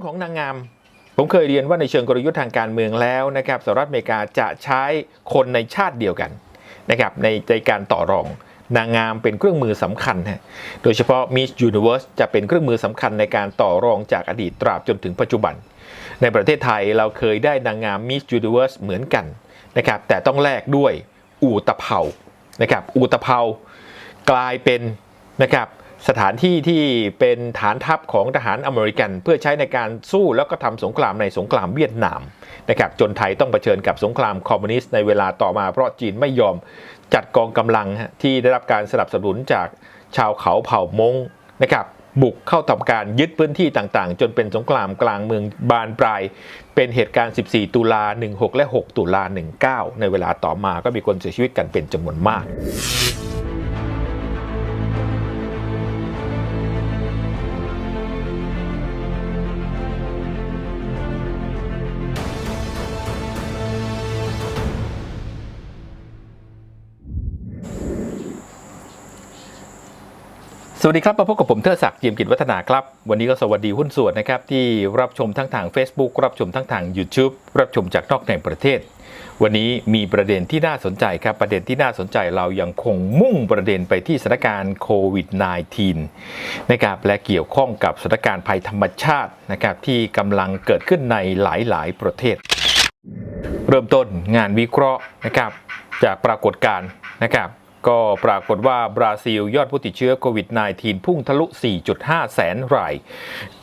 รื่องของนางงามผมเคยเรียนว่าในเชิงกลยุทธ์ทางการเมืองแล้วนะครับสหรัฐอเมริกาจะใช้คนในชาติเดียวกันนะครับในในการต่อรองนางงามเป็นเครื่องมือสำคัญฮะโดยเฉพาะ Miss Universe จะเป็นเครื่องมือสำคัญในการต่อรองจากอดีตตราบจนถึงปัจจุบัน ในประเทศไทยเราเคยได้นางงาม Miss Universe เหมือนกันนะครับแต่ต้องแลกด้วยอูตะเภานะครับอูตะเภากลายเป็นนะครับ สถานที่ที่เป็นฐานทัพของทหารอเมริกัน เพื่อใช้ในการสู้แล้วก็ทำสงครามในสงครามเวียดนามนะครับจนไทยต้องเผชิญกับสงครามคอมมิวนิสต์ในเวลาต่อมาเพราะจีนไม่ยอมจัดกองกำลังที่ได้รับการสนับสนุนจากชาวเขาเผ่ามงนะครับบุกเข้าทำการยึดพื้นที่ต่างๆ จนเป็นสงครามกลางเมืองบานปลาย เป็นเหตุการณ์ 14 ตุลา 16 และ 6 ตุลา 19 ในเวลาต่อมาก็มีคนเสียชีวิตกันเป็นจำนวนมาก สวัสดีครับ มาพบกับผมเทิดศักดิ์เจียมกิจวัฒนาครับ วันนี้ก็สวัสดีหุ้นส่วนนะครับ ที่รับชมทั้งทาง Facebook รับชมทั้งทาง YouTube รับชมจากนอกในประเทศ วันนี้มีประเด็นที่น่าสนใจครับ ประเด็นที่น่าสนใจเรายังคงมุ่งประเด็นไปที่สถานการณ์โควิด -19 นะครับและเกี่ยวข้องกับสถานการณ์ภัยธรรมชาตินะครับที่กำลังเกิดขึ้นในหลาย ๆ ประเทศ เริ่มต้นงานวิเคราะห์นะครับจากปรากฏการณ์นะครับ ก็ปรากฏว่าบราซิลยอดผู้ติดเชื้อโควิด -19 พุ่งทะลุ 4.5 แสนราย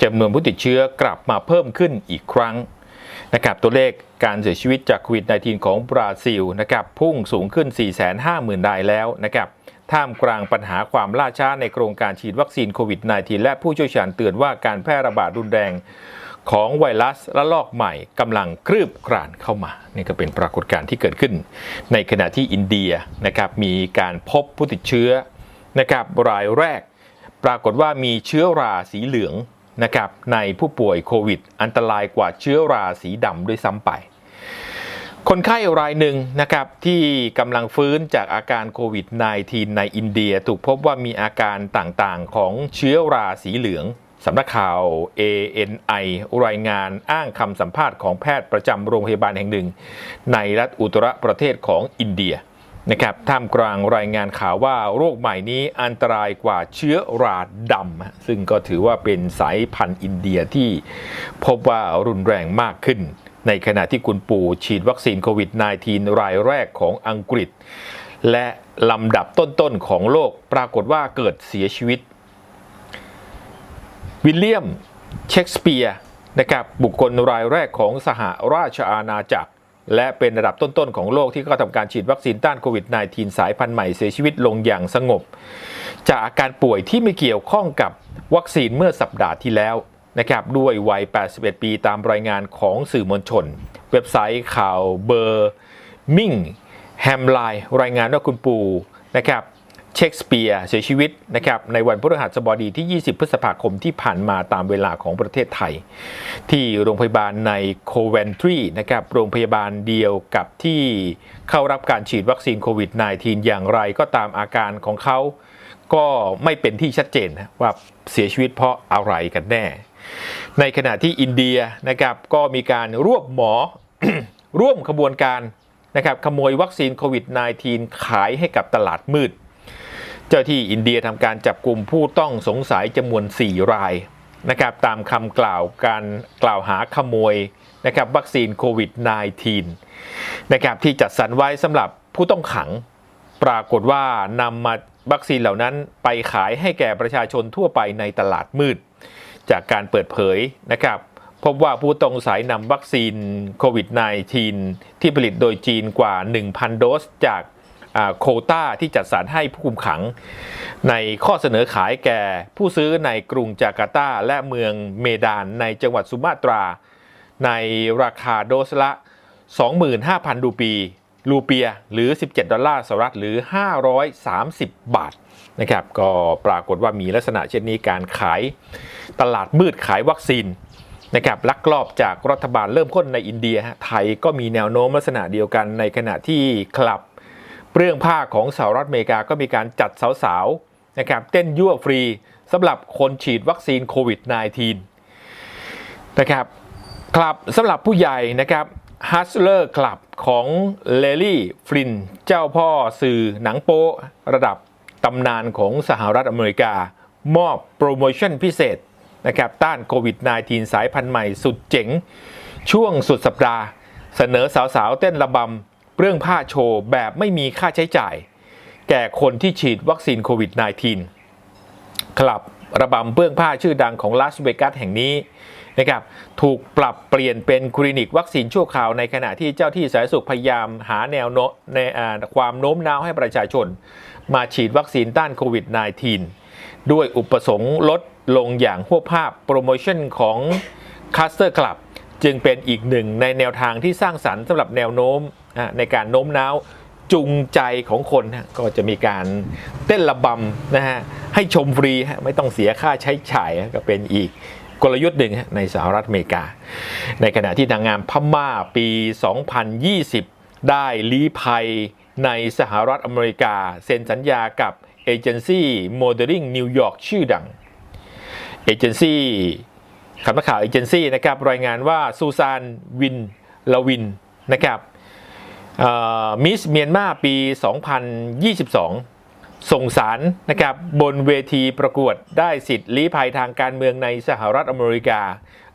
จำนวนผู้ติดเชื้อกลับมาเพิ่มขึ้นอีกครั้งนะครับตัวเลขการเสียชีวิตจากโควิด -19 ของบราซิลนะครับพุ่งสูงขึ้น 450,000รายแล้วนะครับท่ามกลางปัญหาความล่าช้าในโครงการฉีดวัคซีนโควิด -19 และผู้เชี่ยวชาญเตือนว่าการแพร่ระบาดรุนแรง ของไวรัสระลอกใหม่กำลังคลืบคลานเข้ามานี่ก็เป็นปรากฏการณ์ที่เกิดขึ้น ในขณะที่อินเดียนะครับมีการพบผู้ติดเชื้อนะครับรายแรก ปรากฏว่ามีเชื้อราสีเหลืองนะครับในผู้ป่วยโควิด อันตรายกว่าเชื้อราสีดำด้วยซ้ำไป คนไข้รายหนึ่งนะครับที่กำลังฟื้นจากอาการโควิด -19 ในอินเดียถูกพบว่ามีอาการต่างๆของเชื้อราสีเหลือง สำนักข่าว ANI รายงานอ้างคำสัมภาษณ์ของแพทย์ประจำโรงพยาบาลแห่งหนึ่ง ในรัฐอุตรประเทศของอินเดียนะครับท่ามกลางรายงานข่าวว่าโรคใหม่นี้อันตรายกว่าเชื้อราดำซึ่งก็ถือว่าเป็นสายพันธุ์อินเดียที่พบว่ารุนแรงมากขึ้น ในขณะที่คุณปู่ฉีดวัคซีนโควิด -19 รายแรกของอังกฤษ และลำดับต้นๆของโลกปรากฏว่าเกิดเสียชีวิต วิลเลียมเชกสเปียร์นะครับบุคคลรายแรกของสหราชอาณาจักร และเป็นระดับต้นๆ ของโลกที่เข้าทำการฉีดวัคซีนต้านโควิด -19 สายพันธุ์ใหม่เสียชีวิตลงอย่างสงบ จากอาการป่วยที่ไม่เกี่ยวข้องกับวัคซีนเมื่อสัปดาห์ที่แล้วนะครับด้วยวัย 81 ปีตามรายงานของสื่อมวลชน เว็บไซต์ข่าวเบอร์มิงแฮมไลน์รายงานว่าคุณปู่นะครับ เชคสเปียร์เสียชีวิตนะครับในวันพฤหัสบดีที่ 20 พฤษภาคมที่ผ่านมาตามเวลาของประเทศไทย ที่โรงพยาบาลในโคเวนทรีนะครับโรงพยาบาลเดียวกับที่เข้ารับการฉีดวัคซีนโควิด -19 อย่างไรก็ตามอาการของเขาก็ไม่เป็นที่ชัดเจนว่าเสียชีวิตเพราะอะไรกันแน่ ในขณะที่อินเดียนะครับก็มีการรวบหมอร่วมขบวนการนะครับขโมยวัคซีนโควิด -19 ขายให้กับตลาดมืด เจ้าที่อินเดียทำการจับกลุ่มผู้ต้องสงสัยจำนวน 4 รายนะครับตามคำกล่าวการกล่าวหาขโมยนะครับวัคซีนโควิด -19 นะครับที่จัดสรรไว้สำหรับผู้ต้องขังปรากฏว่านำมาวัคซีนเหล่านั้นไปขายให้แก่ประชาชนทั่วไปในตลาดมืด จากการเปิดเผยนะครับพบว่าผู้ต้องสงสัยนำวัคซีนโควิด -19 ที่ผลิตโดยจีนกว่า 1,000 โดสจาก โคต้าที่จัดสรรให้ผู้คุมขัง ในข้อเสนอขายแก่ผู้ซื้อในกรุงจาการ์ตา และเมืองเมดานในจังหวัดสุมาตรา ในราคาโดสละ 25,000 รูปี รูเปียหรือ 17 ดอลลาร์สหรัฐหรือ 530 บาทนะครับก็ปรากฏว่ามีลักษณะเช่นนี้การขายตลาดมืดขายวัคซีนนะครับลักลอบจากรัฐบาลเริ่มค้นในอินเดียไทยก็มีแนวโน้มลักษณะเดียวกันในขณะที่คลับ เรื่องผ้าของสหรัฐอเมริกาก็มีการจัดสาวๆนะครับเต้นยั่วฟรีสำหรับคนฉีดวัคซีนโควิด -19 นะครับคลับสำหรับผู้ใหญ่นะครับฮัสเลอร์คลับของเลลี่ฟลินเจ้าพ่อสื่อหนังโป๊ระดับตำนานของสหรัฐอเมริกา มอบโปรโมชั่นพิเศษนะครับต้านโควิด -19 สายพันธุ์ใหม่สุดเจ๋ง ช่วงสุดสัปดาห์ เสนอสาวๆ เต้นระบำ เรื่องผ้าโชว์แบบไม่มีค่าใช้จ่าย แก่คนที่ฉีดวัคซีนโควิด -19 คลับระบำเบื้องผ้าชื่อดังของลาสเวกัสแห่งนี้นะครับถูกปรับเปลี่ยนเป็นคลินิกวัคซีนชั่วคราวในขณะที่เจ้าที่สาธารณสุขพยายามหาแนวโน้มในความโน้มน้าวให้ประชาชน มาฉีดวัคซีนต้านโควิด -19 ด้วยอุปสงค์ลดลงอย่างหัวภาพโปรโมชั่นของคัสเตอร์คลับจึงเป็นอีกหนึ่งในแนวทางที่สร้างสรรค์สำหรับแนวโน้ม ในการโน้มน้าวจูงใจของคนฮะก็จะมีการเต้นระบำนะฮะให้ชมฟรีไม่ต้องเสียค่าใช้จ่ายก็เป็นอีกกลยุทธ์หนึ่งในสหรัฐอเมริกา ในขณะที่นางงามพม่าปี 2020 ได้ลี้ภัยในสหรัฐอเมริกา เซ็นสัญญากับเอเจนซี่โมเดลลิ่งนิวยอร์กชื่อดัง เอเจนซี่คำนักข่าวเอเจนซี่นะครับรายงานว่าซูซานวินลาวินนะครับ มิสเมียนมาปี 2022 ส่งสารนะครับบนเวทีประกวดได้สิทธิ์ลี้ภัยทางการเมืองในสหรัฐอเมริกา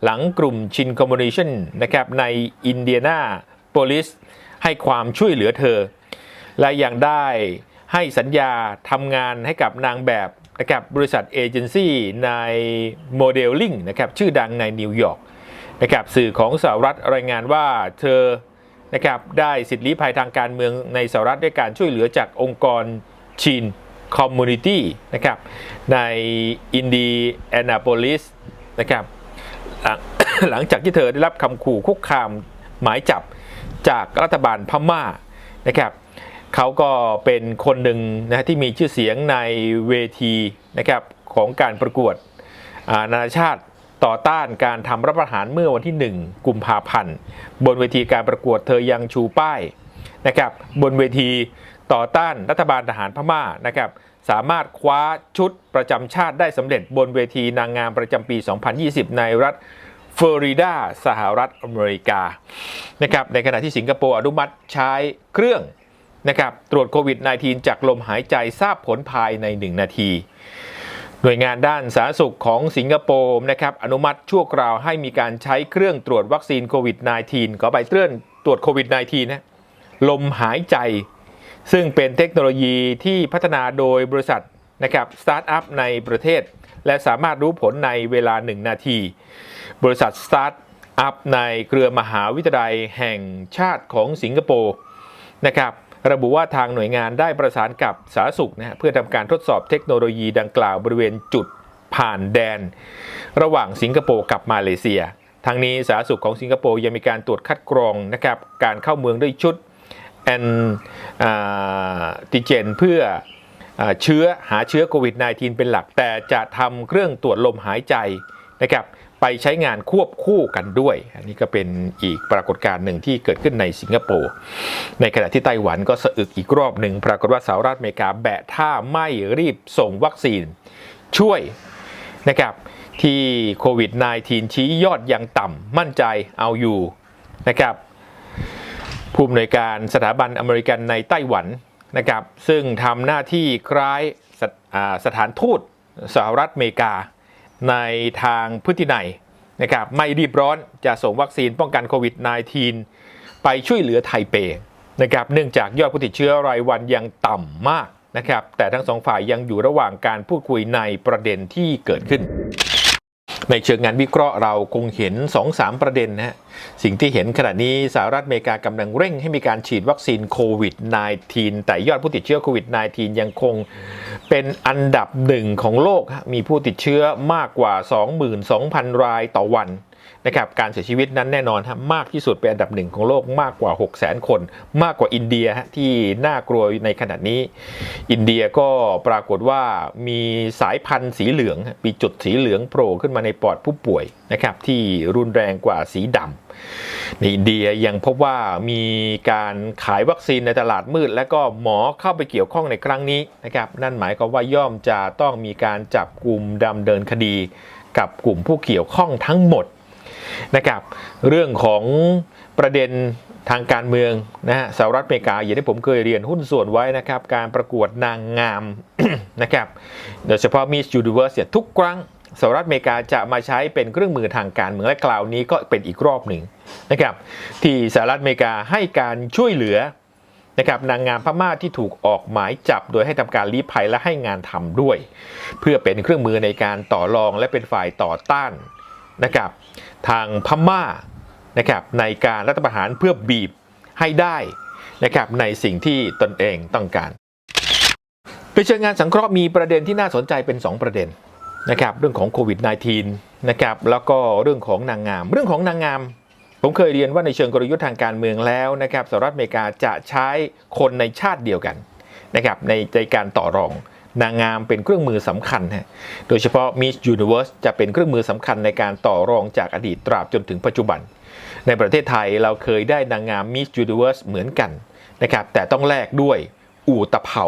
หลังกลุ่มชินคอมมูนิชันนะครับในอินเดียนาโปลิสให้ความช่วยเหลือเธอ และยังได้ให้สัญญาทำงานให้กับนางแบบนะครับบริษัทเอเจนซี่ในโมเดลลิ่งนะครับชื่อดังในนิวยอร์กนะครับสื่อของสหรัฐรายงานว่าเธอ นะครับได้สิทธิลี้ภัยทางการเมืองในสหรัฐด้วยการช่วยเหลือจากองค์กรชินคอมมูนิตี้นะครับในอินเดียนาโพลิสนะครับหลังหลังจากที่เธอได้รับคำขู่คุกคามหมายจับจากรัฐบาลพม่านะครับเขาก็เป็นคนหนึ่งนะที่มีชื่อเสียงในเวทีนะครับของการประกวดอานานาชาติ ต่อต้านการทำรัฐประหารเมื่อวันที่ 1 กุมภาพันธ์ บนเวทีการประกวดเธอยังชูป้ายนะครับบนเวทีต่อต้านรัฐบาลทหารพม่านะครับสามารถคว้าชุดประจำชาติได้สำเร็จบนเวทีนางงามประจำปี 2020 ในรัฐฟลอริดาสหรัฐอเมริกานะครับในขณะที่สิงคโปร์อนุมัติใช้เครื่องนะครับตรวจโควิด -19 จากลมหายใจทราบผลภายใน 1 นาที หน่วยงานด้านสาธารณสุขของสิงคโปร์นะครับอนุมัติชั่วคราวให้มีการใช้เครื่องตรวจวัคซีนโควิด -19 ขอไปเตือนตรวจโควิด -19 นะลมหายใจ ซึ่งเป็นเทคโนโลยีที่พัฒนาโดยบริษัทนะครับสตาร์ทอัพในประเทศ และสามารถรู้ผลในเวลา 1 นาที บริษัทสตาร์ทอัพในเครือมหาวิทยาลัยแห่งชาติของสิงคโปร์นะครับ ระบุว่าทางหน่วยงานได้ประสานกับสาธารณสุขนะเพื่อทำการทดสอบเทคโนโลยีดังกล่าวบริเวณจุดผ่านแดน ระหว่างสิงคโปร์กับมาเลเซีย ทางนี้สาธารณสุขของสิงคโปร์ยังมีการตรวจคัดกรองนะครับการเข้าเมืองด้วยชุดแอนติเจนเพื่อเชื้อหาเชื้อโควิด -19 เป็นหลัก แต่จะทำเครื่องตรวจลมหายใจนะครับ ไปใช้งานควบคู่กันด้วย อันนี้ก็เป็นอีกปรากฏการณ์หนึ่งที่เกิดขึ้นในสิงคโปร์ ในขณะที่ไต้หวันก็สะอึกอีกรอบหนึ่งปรากฏว่าสหรัฐอเมริกาแบะท่าไม่รีบส่งวัคซีนช่วยนะครับที่โควิด -19 ชี้ยอดยังต่ำมั่นใจเอาอยู่นะครับผู้อำนวยการสถาบันอเมริกันในไต้หวันนะครับซึ่งทำหน้าที่คล้ายสถาสถานทูตสหรัฐอเมริกาในทางพฤตินัย นะครับไม่รีบร้อนจะส่งวัคซีนป้องกันโควิด -19 ไปช่วยเหลือไทเปนะครับเนื่องจากยอดผู้ติดเชื้อรายวันยังต่ำมากนะครับแต่ทั้งสองฝ่ายยังอยู่ระหว่างการพูดคุยในประเด็นที่เกิดขึ้น ในเชิงงานวิเคราะห์เราคงเห็น 2-3 ประเด็นนะฮะสิ่งที่เห็นขณะนี้สหรัฐอเมริกากำลังเร่งให้มีการฉีดวัคซีนโควิด -19 แต่ยอดผู้ติดเชื้อโควิด -19 ยังคงเป็นอันดับหนึ่งของโลก มีผู้ติดเชื้อมากกว่า 22,000 รายต่อวัน นะครับการเสียชีวิตนั้นแน่นอนฮะมากที่สุดเป็นอันดับหนึ่งของโลกมากกว่า 6 0 0 0 0 คน มากกว่าอินเดียฮะที่น่ากลัวในขณะนี้ อินเดียก็ปรากฏว่ามีสายพันธุ์สีเหลืองมีจุดสีเหลืองโผล่ขึ้นมาในปอดผู้ป่วยนะครับที่รุนแรงกว่าสีดำในอินเดียยังพบว่ามีการขายวัคซีนในตลาดมืด และก็หมอเข้าไปเกี่ยวข้องในครั้งนี้นะครับนั่นหมายความว่าย่อมจะต้องมีการจับกลุ่มดำเนินคดี กับกลุ่มผู้เกี่ยวข้องทั้งหมด นะครับ เรื่องของประเด็นทางการเมืองนะฮะสหรัฐอเมริกาอย่างที่ผมเคยเรียนหุ้นส่วนไว้นะครับ การประกวดนางงามนะครับโดยเฉพาะ Miss Universe เนี่ยทุกครั้งสหรัฐอเมริกาจะมาใช้เป็นเครื่องมือทางการเมืองและคราวนี้ก็เป็นอีกรอบหนึ่งนะครับที่สหรัฐอเมริกาให้การช่วยเหลือนะครับนางงามพม่าที่ถูกออกหมายจับ โดยให้ทำการลี้ภัยและให้งานทำด้วย เพื่อเป็นเครื่องมือในการต่อรองและเป็นฝ่ายต่อต้านนะครับ ทางพม่านะครับในการรัฐประหารเพื่อบีบให้ได้นะครับในสิ่งที่ตนเองต้องการไปเชิญงานสังเคราะห์มีประเด็นที่น่าสนใจเป็น 2 ประเด็นนะครับเรื่องของโควิด -19 นะครับแล้วก็เรื่องของนางงาม เรื่องของนางงาม ผมเคยเรียนว่าในเชิงกลยุทธ์ทางการเมืองแล้วนะครับสหรัฐอเมริกาจะใช้คนในชาติเดียวกันนะครับในในการต่อรอง นางงามเป็นเครื่องมือสำคัญฮะโดยเฉพาะ Miss Universe จะเป็นเครื่องมือสำคัญในการต่อรองจากอดีตตราบจนถึงปัจจุบัน ในประเทศไทยเราเคยได้นางงาม Miss Universe เหมือนกันนะครับแต่ต้องแลกด้วยอูตะเภา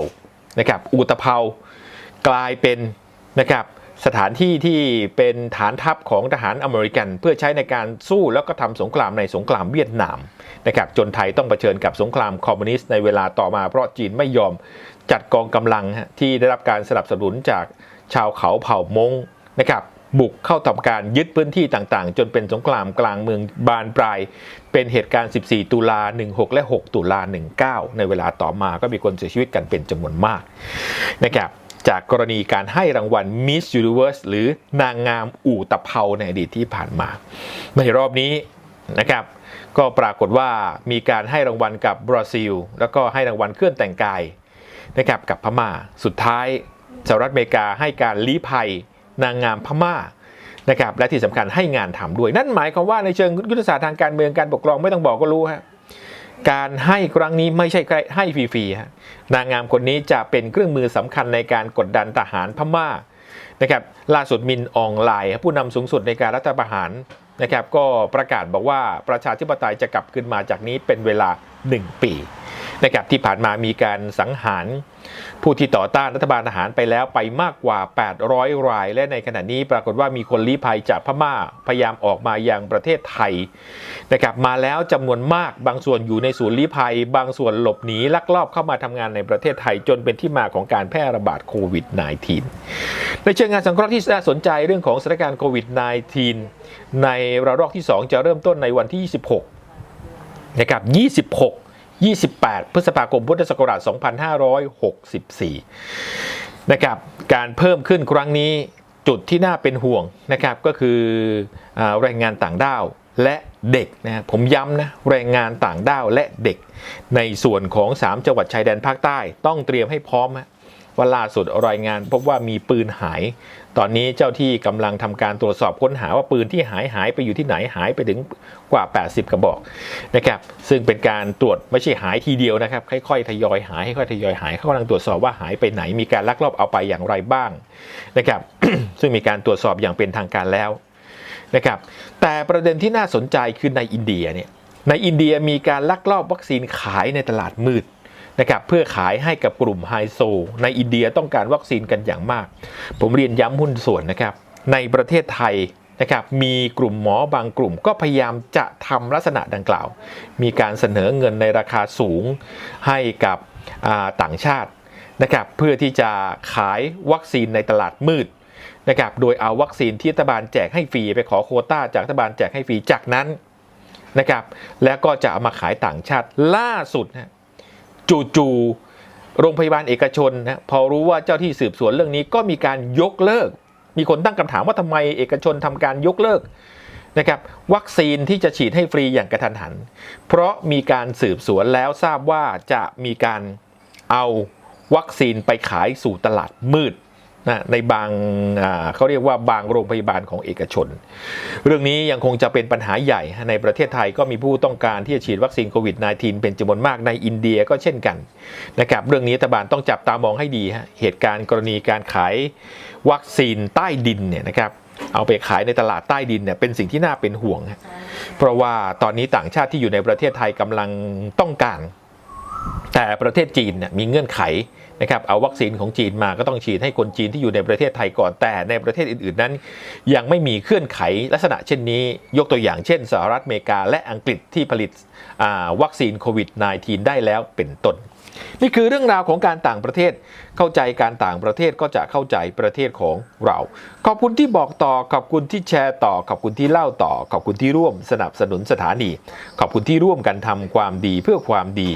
นะครับอูตะเภากลายเป็นนะครับ สถานที่ที่เป็นฐานทัพของทหารอเมริกันเพื่อใช้ในการสู้แล้วก็ทำสงครามในสงครามเวียดนามนะครับจนไทยต้องเผชิญกับสงครามคอมมิวนิสต์ในเวลาต่อมาเพราะจีนไม่ยอมจัดกองกำลังที่ได้รับการสนับสนุนจากชาวเขาเผ่ามงนะครับบุกเข้าทำการยึดพื้นที่ต่างๆ จนเป็นสงครามกลางเมืองบานปลาย เป็นเหตุการณ์ 14 ตุลา 16 และ 6 ตุลา 19 ในเวลาต่อมาก็มีคนเสียชีวิตกันเป็นจำนวนมากนะครับ จากกรณีการให้รางวัล Miss Universe หรือนางงามอู่ตะเภาในอดีตที่ผ่านมาในรอบนี้นะครับก็ปรากฏว่ามีการให้รางวัลกับบราซิล แล้วก็ให้รางวัลเครื่องแต่งกายนะครับกับพม่า สุดท้ายสหรัฐอเมริกาให้การลี้ภัยนางงามพม่านะครับและที่สำคัญให้งานทำด้วย นั่นหมายความว่าในเชิงยุทธศาสตร์ทางการเมืองการปกครองไม่ต้องบอกก็รู้ฮะ การให้ครั้งนี้ไม่ใช่ให้ฟรีๆฮะนางงามคนนี้จะเป็นเครื่องมือสำคัญในการกดดันทหารพม่านะครับล่าสุดมินอองไลน์ผู้นำสูงสุดในการรัฐประหารนะครับก็ประกาศบอกว่าประชาธิปไตยจะกลับขึ้นมาจากนี้เป็นเวลา 1 ปีนะครับที่ผ่านมามีการสังหารผู้ที่ต่อต้านรัฐบาลทหารไปแล้วไปมากกว่า 800 ราย และในขณะนี้ปรากฏว่ามีคนลี้ภัยจากพม่าพยายามออกมายังประเทศไทยนะครับมาแล้วจำนวนมากบางส่วนอยู่ในศูนย์ลี้ภัย บางส่วนหลบหนีลักลอบเข้ามาทำงานในประเทศไทย จนเป็นที่มาของการแพร่ระบาดโควิด -19 ในเชิงงานสังเคราะห์ที่น่าสนใจเรื่องของสถานการณ์โควิด -19 ในระลอกที่ 2 จะเริ่มต้นในวันที่ 26 นะครับ 26 28 พฤษภาคมพุทธศักราช 2564 นะครับ การเพิ่มขึ้นครั้งนี้จุดที่น่าเป็นห่วงนะครับก็คือแรงงานต่างด้าวและเด็กนะผมย้ำนะแรงงานต่างด้าวและเด็ก ในส่วนของ 3 จังหวัดชายแดนภาคใต้ ต้องเตรียมให้พร้อมว่าล่าสุดรายงานพบว่ามีปืนหาย ตอนนี้เจ้าที่กำลังทำการตรวจสอบค้นหาว่าปืนที่หายหายไปอยู่ที่ไหนหายไปถึงกว่า 80 กระบอกนะครับ ซึ่งเป็นการตรวจไม่ใช่หายทีเดียวนะครับ ค่อยๆทยอยหายค่อยๆทยอยหายเขากำลังตรวจสอบว่าหายไปไหน มีการลักลอบเอาไปอย่างไรบ้างนะครับ ซึ่งมีการตรวจสอบอย่างเป็นทางการแล้วนะครับ แต่ประเด็นที่น่าสนใจคือในอินเดียเนี่ยในอินเดียมีการลักลอบวัคซีนขายในตลาดมืด นะครับเพื่อขายให้กับกลุ่มไฮโซ ในอินเดียต้องการวัคซีนกันอย่างมาก ผมเรียนย้ำหุ้นส่วนนะครับ ในประเทศไทยนะครับมีกลุ่มหมอบางกลุ่มก็พยายามจะทำลักษณะดังกล่าว มีการเสนอเงินในราคาสูงให้กับต่างชาตินะครับเพื่อที่จะขายวัคซีนในตลาดมืดนะครับโดยเอาวัคซีนที่รัฐบาลแจกให้ฟรีไปขอโคต้าจากรัฐบาลแจกให้ฟรีจากนั้นนะครับแล้วก็จะเอามาขายต่างชาติล่าสุดนะ จู่ๆโรงพยาบาลเอกชนนะพอรู้ว่าเจ้าที่สืบสวนเรื่องนี้ก็มีการยกเลิก มีคนตั้งคำถามว่าทำไมเอกชนทำการยกเลิกนะครับวัคซีนที่จะฉีดให้ฟรีอย่างกระทันหัน เพราะมีการสืบสวนแล้วทราบว่าจะมีการเอาวัคซีนไปขายสู่ตลาดมืด นะในบางเขาเรียกว่าบางโรงพยาบาลของเอกชน เรื่องนี้ยังคงจะเป็นปัญหาใหญ่ ในประเทศไทยก็มีผู้ต้องการที่จะฉีดวัคซีนโควิด -19 เป็นจำนวนมากในอินเดียก็เช่นกันนะครับเรื่องนี้รัฐบาลต้องจับตามองให้ดีฮะเหตุการณ์กรณีการขายวัคซีนใต้ดินเนี่ยนะครับเอาไปขายในตลาดใต้ดินเนี่ยเป็นสิ่งที่น่าเป็นห่วง เพราะว่าตอนนี้ต่างชาติที่อยู่ในประเทศไทยกำลังต้องการ แต่ประเทศจีนเนี่ยมีเงื่อนไข นะครับเอาวัคซีนของจีนมาก็ต้องฉีดให้คนจีนที่อยู่ในประเทศไทยก่อนแต่ในประเทศอื่นๆนั้น ยังไม่มีเคลื่อนไขลักษณะเช่นนี้ ยกตัวอย่างเช่นสหรัฐอเมริกาและอังกฤษที่ผลิตวัคซีนโควิด -19 ได้แล้วเป็นต้นนี่คือเรื่องราวของการต่างประเทศ เข้าใจการต่างประเทศก็จะเข้าใจประเทศของเรา ขอบคุณที่บอกต่อ ขอบคุณที่แชร์ต่อ ขอบคุณที่เล่าต่อ ขอบคุณที่ร่วมสนับสนุนสถานี ขอบคุณที่ร่วมกันทำความดีเพื่อความดี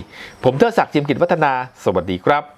ผมเทอศักดิ์จิมกิจวัฒนา สวัสดีครับ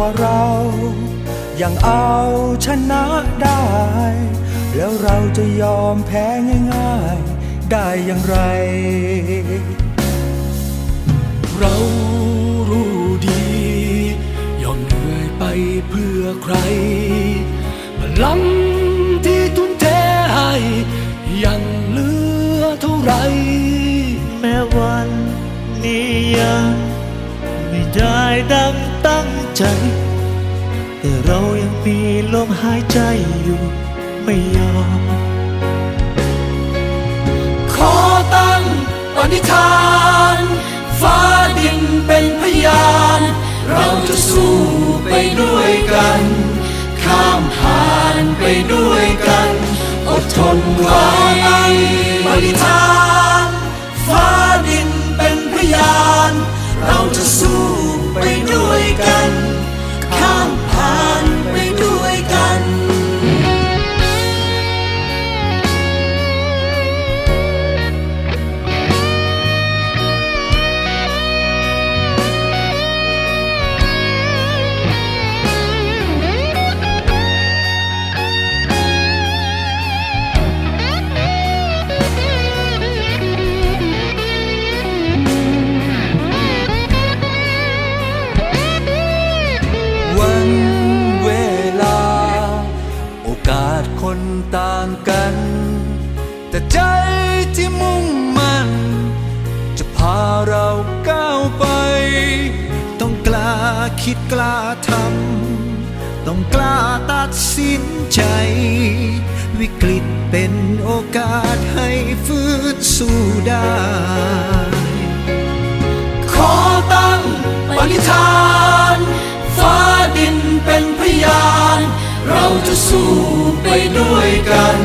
ว่าเรายังเอาชนะได้ แล้วเราจะยอมแพ้ง่ายๆ ได้อย่างไร เรารู้ดียอมเหนื่อยไปเพื่อใคร พลังที่ทุ่มเทให้ยังเหลือเท่าไร แม้วันนี้ยังไม่ได้ดัง ลมหายใจอยู่ไม่ยอม ขอตั้งปณิธาน ฟ้าดินเป็นพยาน เราจะสู้ไปด้วยกัน ข้ามผ่านไปด้วยกัน อดทนไว้ปณิธาน ฟ้าดินเป็นพยาน เราจะสู้ คิดกล้าทำต้องกล้าตัดสินใจ วิกฤตเป็นโอกาสให้ฟื้นสู้ได้ ขอตั้งปณิธาน ฟ้าดินเป็นพยาน เราจะสู้ไปด้วยกัน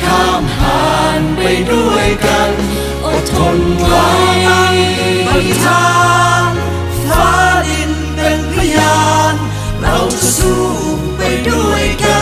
ข้ามผ่านไปด้วยกัน อดทนไว้ปณิธาน สู้ไปด้วยกัน